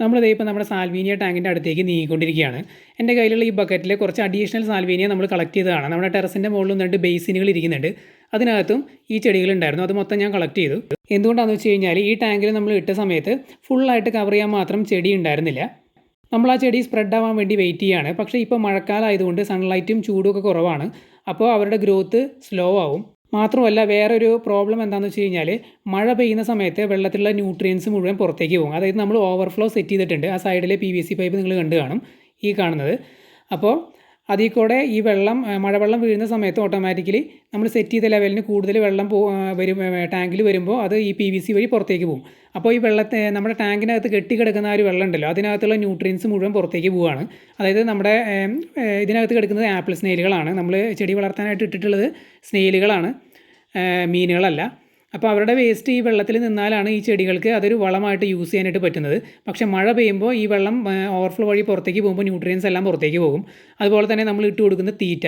നമ്മളിതേ ഇപ്പോൾ നമ്മുടെ സാൽവീനിയ ടാങ്കിന്റെ അടുത്തേക്ക് നീങ്ങിക്കൊണ്ടിരിക്കുകയാണ്. എന്റെ കയ്യിലുള്ള ഈ ബക്കറ്റിൽ കുറച്ച് അഡീഷണൽ സാൽവീനിയ നമ്മൾ കളക്ട് ചെയ്തതാണ്. നമ്മുടെ ടെറസിന്റെ മുകളിൽ രണ്ട് ബേസിനുകൾ ഇരിക്കുന്നുണ്ട്. അതിനകത്തും ഈ ചെടികളുണ്ടായിരുന്നു അത് മൊത്തം ഞാൻ കളക്ട് ചെയ്തു. എന്തുകൊണ്ടാണെന്ന് വെച്ച് കഴിഞ്ഞാൽ ഈ ടാങ്കിൽ നമ്മൾ ഇട്ട സമയത്ത് ഫുള്ളായിട്ട് കവർ ചെയ്യാൻ മാത്രം ചെടി ഉണ്ടായിരുന്നില്ല. നമ്മൾ ആ ചെടി സ്പ്രെഡ് ആവാൻ വേണ്ടി വെയിറ്റ് ചെയ്യാണ്. പക്ഷേ ഇപ്പോൾ മഴക്കാലമായതുകൊണ്ട് സൺലൈറ്റും ചൂടും ഒക്കെ കുറവാണ്. അപ്പോൾ അവരുടെ ഗ്രോത്ത് സ്ലോ ആവും. മാത്രമല്ല വേറൊരു പ്രോബ്ലം എന്താണെന്ന് വെച്ച് കഴിഞ്ഞാൽ മഴ പെയ്യുന്ന സമയത്ത് വെള്ളത്തിലുള്ള ന്യൂട്രിയൻസ് മുഴുവൻ പുറത്തേക്ക് പോകും. അതായത് നമ്മൾ ഓവർഫ്ലോ സെറ്റ് ചെയ്തിട്ടുണ്ട്. ആ സൈഡിലെ പി വി സി പൈപ്പ് നിങ്ങൾ കണ്ടു കാണും ഈ കാണുന്നത്. അപ്പോൾ അതിൽ കൂടെ ഈ വെള്ളം മഴവെള്ളം വീഴുന്ന സമയത്ത് ഓട്ടോമാറ്റിക്കലി നമ്മൾ സെറ്റ് ചെയ്ത ലെവലിന് കൂടുതൽ വെള്ളം പോ വരും ടാങ്കിൽ വരുമ്പോൾ അത് ഈ പി വി സി വഴി പുറത്തേക്ക് പോകും. അപ്പോൾ ഈ വെള്ളത്തെ നമ്മുടെ ടാങ്കിനകത്ത് കെട്ടിക്കിടക്കുന്ന ഒരു വെള്ളം ഉണ്ടല്ലോ അതിനകത്തുള്ള ന്യൂട്രിയൻസ് മുഴുവൻ പുറത്തേക്ക് പോവുകയാണ് അതായത് നമ്മുടെ ഇതിനകത്ത് കിടക്കുന്നത് ആപ്പിൾ സ്നെയിലുകളാണ് നമ്മൾ ചെടി വളർത്താനായിട്ട് ഇട്ടിട്ടുള്ളത് സ്നെയിലുകളാണ് ഏ, മീനുകളല്ല. അപ്പോൾ അവരുടെ വേസ്റ്റ് ഈ വെള്ളത്തിൽ നിന്നാലാണ് ഈ ചെടികൾക്ക് അതൊരു വളമായിട്ട് യൂസ് ചെയ്യാനായിട്ട് പറ്റുന്നത്. പക്ഷേ മഴ പെയ്യുമ്പോൾ ഈ വെള്ളം ഓവർഫ്ലോ വഴി പുറത്തേക്ക് പോകുമ്പോൾ ന്യൂട്രിയൻസ് എല്ലാം പുറത്തേക്ക് പോകും. അതുപോലെ തന്നെ നമ്മൾ ഇട്ട് കൊടുക്കുന്ന തീറ്റ.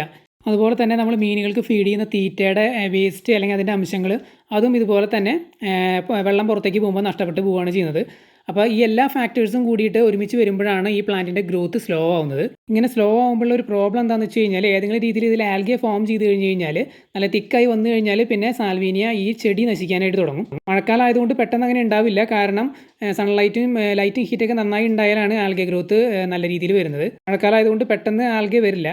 അതുപോലെ തന്നെ നമ്മൾ മീനുകൾക്ക് ഫീഡ് ചെയ്യുന്ന തീറ്റയുടെ വേസ്റ്റ് അല്ലെങ്കിൽ അതിന്റെ അംശങ്ങൾ അതും ഇതുപോലെ തന്നെ വെള്ളം പുറത്തേക്ക് പോകുമ്പോൾ നഷ്ടപ്പെട്ട് പോവുകയാണ് ചെയ്യുന്നത്. അപ്പോൾ ഈ എല്ലാ ഫാക്ടേഴ്സും കൂടിയിട്ട് ഒരുമിച്ച് വരുമ്പോഴാണ് ഈ പ്ലാന്റിന്റെ ഗ്രോത്ത് സ്ലോ ആവുന്നത്. ഇങ്ങനെ സ്ലോ ആകുമ്പോഴുള്ള ഒരു പ്രോബ്ലം എന്താണെന്ന് വെച്ച് കഴിഞ്ഞാൽ ഏതെങ്കിലും രീതിയിൽ ഇതിൽ ആൽഗെ ഫോം ചെയ്ത് കഴിഞ്ഞ് കഴിഞ്ഞാൽ നല്ല തിക്കായി വന്നു കഴിഞ്ഞാൽ പിന്നെ സാൽവീനിയ ഈ ചെടി നശിക്കാനായിട്ട് തുടങ്ങും. മഴക്കാലം ആയതുകൊണ്ട് പെട്ടെന്ന് അങ്ങനെ ഉണ്ടാവില്ല. കാരണം സൺലൈറ്റും ലൈറ്റും ഹീറ്റൊക്കെ നന്നായി ഉണ്ടായാലാണ് ആൽഗെ ഗ്രോത്ത് നല്ല രീതിയിൽ വരുന്നത്. മഴക്കാലം ആയതുകൊണ്ട് പെട്ടെന്ന് ആൽഗെ വരില്ല.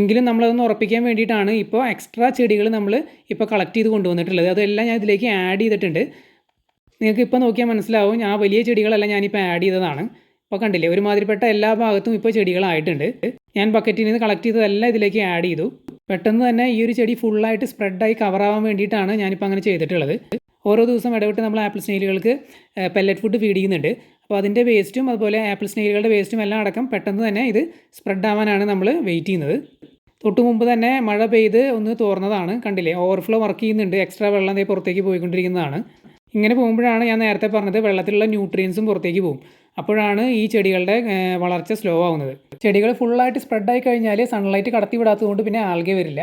എങ്കിലും നമ്മളതൊന്ന് ഉറപ്പിക്കാൻ വേണ്ടിയിട്ടാണ് ഇപ്പോൾ എക്സ്ട്രാ ചെടികൾ നമ്മൾ ഇപ്പോൾ കളക്ട് ചെയ്ത് കൊണ്ടുവന്നിട്ടുള്ളത്. അതെല്ലാം ഞാൻ ഇതിലേക്ക് ആഡ് ചെയ്തിട്ടുണ്ട്. നിങ്ങൾക്ക് ഇപ്പോൾ നോക്കിയാൽ മനസ്സിലാവും ഞാൻ വലിയ ചെടികളെല്ലാം ഞാനിപ്പോൾ ആഡ് ചെയ്തതാണ്. ഇപ്പോൾ കണ്ടില്ലേ ഒരുമാതിരിപ്പെട്ട എല്ലാ ഭാഗത്തും ഇപ്പോൾ ചെടികളായിട്ടുണ്ട്. ഞാൻ ബക്കറ്റിൽ നിന്ന് കളക്ട് ചെയ്തതെല്ലാം ഇതിലേക്ക് ആഡ് ചെയ്തു. പെട്ടെന്ന് തന്നെ ഈ ഒരു ചെടി ഫുള്ളായിട്ട് സ്പ്രെഡായി കവറാവാൻ വേണ്ടിയിട്ടാണ് ഞാനിപ്പോൾ അങ്ങനെ ചെയ്തിട്ടുള്ളത്. ഓരോ ദിവസം ഇടവിട്ട് നമ്മൾ ആപ്പിൾ സ്നേഹികൾക്ക് പെല്ലറ്റ് ഫുഡ് ഫീഡ് ചെയ്യുന്നുണ്ട്. അപ്പോൾ അതിന്റെ വേസ്റ്റും അതുപോലെ ആപ്പിൾ സ്നേഹികളുടെ വേസ്റ്റും എല്ലാം അടക്കം പെട്ടെന്ന് തന്നെ ഇത് സ്പ്രെഡ് ആവാനാണ് നമ്മൾ വെയിറ്റ് ചെയ്യുന്നത്. തൊട്ട് മുമ്പ് തന്നെ മഴ പെയ്ത് ഒന്ന് തോർന്നതാണ്. കണ്ടില്ലേ ഓവർഫ്ലോ വർക്ക് ചെയ്യുന്നുണ്ട്. എക്സ്ട്രാ വെള്ളം ദേ പുറത്തേക്ക് പോയിക്കൊണ്ടിരിക്കുന്നതാണ്. ഇങ്ങനെ പോകുമ്പോഴാണ് ഞാൻ നേരത്തെ പറഞ്ഞത് വെള്ളത്തിലുള്ള ന്യൂട്രിയൻസും പുറത്തേക്ക് പോകും. അപ്പോഴാണ് ഈ ചെടികളുടെ വളർച്ച സ്ലോ ആവുന്നത്. ചെടികൾ ഫുള്ളായിട്ട് സ്പ്രെഡായി കഴിഞ്ഞാൽ സൺലൈറ്റ് കടത്തി വിടാത്തതുകൊണ്ട് പിന്നെ ആൽഗെ വരില്ല.